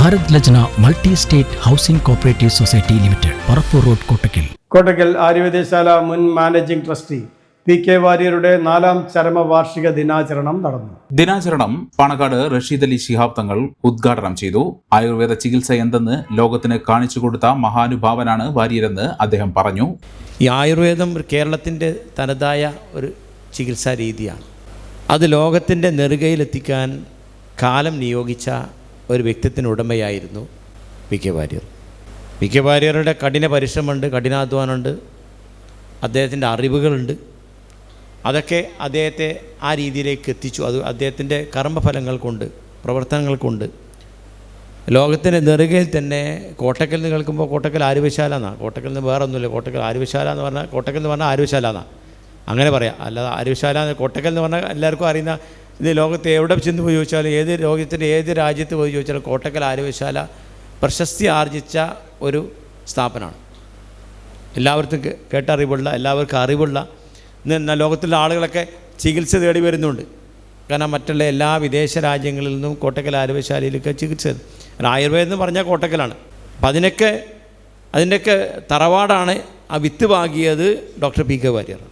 Bharat Lajna multi state housing cooperative society limited Parappur road Kottakkal. Kottakkal ആയുർവേദശാല മുൻ managing trustee P K വാര്യരുടെ നാലാം ചരമ വാർഷിക ദിനാചരണം നടന്നു. ദിനാചരണം പാണക്കാട് റഷീദ് അലി ശിഹാബ് തങ്ങൾ ഉദ്ഘാടനം ചെയ്തു. ആയുർവേദ ചികിത്സ എന്തെന്ന് ലോകത്തിന് കാണിച്ചു കൊടുത്ത മഹാനുഭാവനാണ് വാര്യരെന്ന് അദ്ദേഹം പറഞ്ഞു. ഈ ആയുർവേദം കേരളത്തിന്റെ തനതായ ഒരു ചികിത്സാ രീതിയാണ്. അത് ലോകത്തിന്റെ നെറുകയിലെത്തിക്കാൻ കാലം നിയോഗിച്ച ഒരു വ്യക്തിത്വത്തിന് ഉടമയായിരുന്നു P K Warrier. P K വാര്യറുടെ കഠിന പരിശ്രമമുണ്ട് കഠിനാധ്വാനമുണ്ട് അദ്ദേഹത്തിന്റെ അറിവുകളുണ്ട്. അതൊക്കെ അദ്ദേഹത്തെ ആ രീതിയിലേക്ക് എത്തിച്ചു. അത് അദ്ദേഹത്തിന്റെ കർമ്മഫലങ്ങൾ കൊണ്ട് പ്രവർത്തനങ്ങൾ കൊണ്ട്. ലോകത്തിന്റെ നെറുകയിൽ തന്നെ കോട്ടക്കൽ നിന്ന് കേൾക്കുമ്പോൾ കോട്ടക്കൽ ആരുവശാല എന്നാണ്. കോട്ടക്കൽ നിന്ന് വേറെ ഒന്നുമില്ല കോട്ടക്കൽ ആരുവശാല എന്ന് പറഞ്ഞാൽ കോട്ടക്കൽ എന്ന് പറഞ്ഞാൽ ആരുവശാല എന്നാണ്. അങ്ങനെ പറയാം. അല്ലാതെ ആരുവശാല കോട്ടക്കൽ എന്ന് പറഞ്ഞാൽ എല്ലാവർക്കും അറിയുന്ന ഇത് ലോകത്ത് എവിടെ ചെന്ന് പോയി ചോദിച്ചാലും ഏത് ലോകത്തിന്റെ ഏത് രാജ്യത്ത് പോയി ചോദിച്ചാലും കോട്ടക്കൽ ആര്യവശാല പ്രശസ്തി ആർജിച്ച ഒരു സ്ഥാപനമാണ്. എല്ലാവർക്കും കേട്ടറിവുള്ള എല്ലാവർക്കും അറിവുള്ള ഇന്ന് ലോകത്തിലെ ആളുകളൊക്കെ ചികിത്സ തേടി വരുന്നുണ്ട്. കാരണം മറ്റുള്ള എല്ലാ വിദേശ രാജ്യങ്ങളിൽ നിന്നും കോട്ടക്കൽ ആരോഗ്യശാലയിലൊക്കെ ചികിത്സ ആയുർവേദം എന്ന് പറഞ്ഞാൽ കോട്ടക്കലാണ്. അപ്പം അതിനൊക്കെ അതിന്റെയൊക്കെ തറവാടാണ് ആ വിത്ത് പാകിയത് ഡോക്ടർ പി കെ വാര്യർ.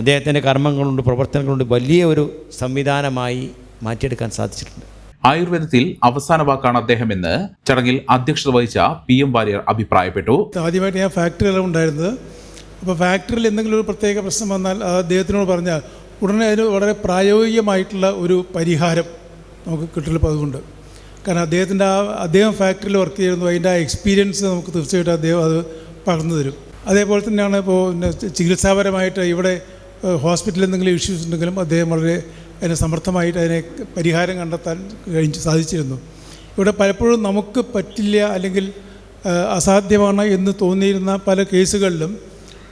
അദ്ദേഹത്തിന്റെ കർമ്മങ്ങളുണ്ട് പ്രവർത്തനങ്ങളുണ്ട് വലിയ ഒരു സംവിധാനമായി മാറ്റിയെടുക്കാൻ സാധിച്ചിട്ടുണ്ട്. ആയുർവേദത്തിൽ അവസാന വാക്കാണ് അദ്ദേഹം എന്ന് ചടങ്ങിൽ അധ്യക്ഷത വഹിച്ച പി എം വാര്യർ അഭിപ്രായപ്പെട്ടു. ആദ്യമായിട്ട് ഞാൻ ഫാക്ടറിയിലാണ് ഉണ്ടായിരുന്നത്. അപ്പോൾ ഫാക്ടറിയിൽ എന്തെങ്കിലും ഒരു പ്രത്യേക പ്രശ്നം വന്നാൽ അത് അദ്ദേഹത്തിനോട് പറഞ്ഞാൽ ഉടനെ അതിന് വളരെ പ്രായോഗികമായിട്ടുള്ള ഒരു പരിഹാരം നമുക്ക് കിട്ടില്ല അതുകൊണ്ട്. കാരണം അദ്ദേഹത്തിന്റെ ആ അദ്ദേഹം ഫാക്ടറിയിൽ വർക്ക് ചെയ്യുന്നു അതിന്റെ ആ എക്സ്പീരിയൻസ് നമുക്ക് തീർച്ചയായിട്ടും അദ്ദേഹം അത് പകർന്നു തരും. അതേപോലെ തന്നെയാണ് ഇപ്പോൾ ചികിത്സാപരമായിട്ട് ഇവിടെ ഹോസ്പിറ്റലിൽ എന്തെങ്കിലും ഇഷ്യൂസ് ഉണ്ടെങ്കിലും അദ്ദേഹം വളരെ അതിനെ സമർത്ഥമായിട്ട് അതിനെ പരിഹാരം കണ്ടെത്താൻ കഴിഞ്ഞ് സാധിച്ചിരുന്നു. ഇവിടെ പലപ്പോഴും നമുക്ക് പറ്റില്ല അല്ലെങ്കിൽ അസാധ്യമാണ് എന്ന് തോന്നിയിരുന്ന പല കേസുകളിലും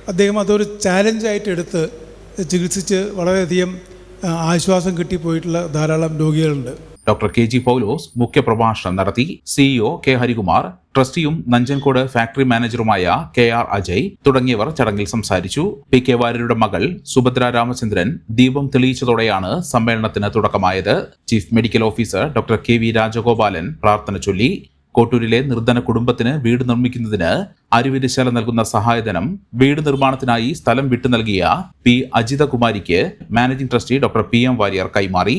അദ്ദേഹം അതൊരു ചാലഞ്ചായിട്ട് എടുത്ത് ചികിത്സിച്ച് വളരെയധികം ആശ്വാസം കിട്ടിപ്പോയിട്ടുള്ള ധാരാളം രോഗികളുണ്ട്. ഡോക്ടർ കെ ജി പൗലോസ് മുഖ്യപ്രഭാഷണം നടത്തി സിഇഒ കെ ഹരികുമാർ ട്രസ്റ്റിയും നഞ്ചൻകോട് ഫാക്ടറി മാനേജറുമായ കെ ആർ അജയ് തുടങ്ങിയവർ ചടങ്ങിൽ സംസാരിച്ചു. പി കെ വാര്യരുടെ മകൾ സുഭദ്ര രാമചന്ദ്രൻ ദീപം തെളിയിച്ചതോടെയാണ് സമ്മേളനത്തിന് തുടക്കമായത്. Chief medical officer doctor K V Rajagopalan പ്രാർത്ഥന ചൊല്ലി. കോട്ടൂരിലെ നിർധന കുടുംബത്തിന് വീട് നിർമ്മിക്കുന്നതിന് അരുവിരശാല നൽകുന്ന സഹായധനം വീട് നിർമ്മാണത്തിനായി സ്ഥലം വിട്ടു നൽകിയ P അജിതകുമാരിക്ക് managing trustee doctor P M Warrier കൈമാറി.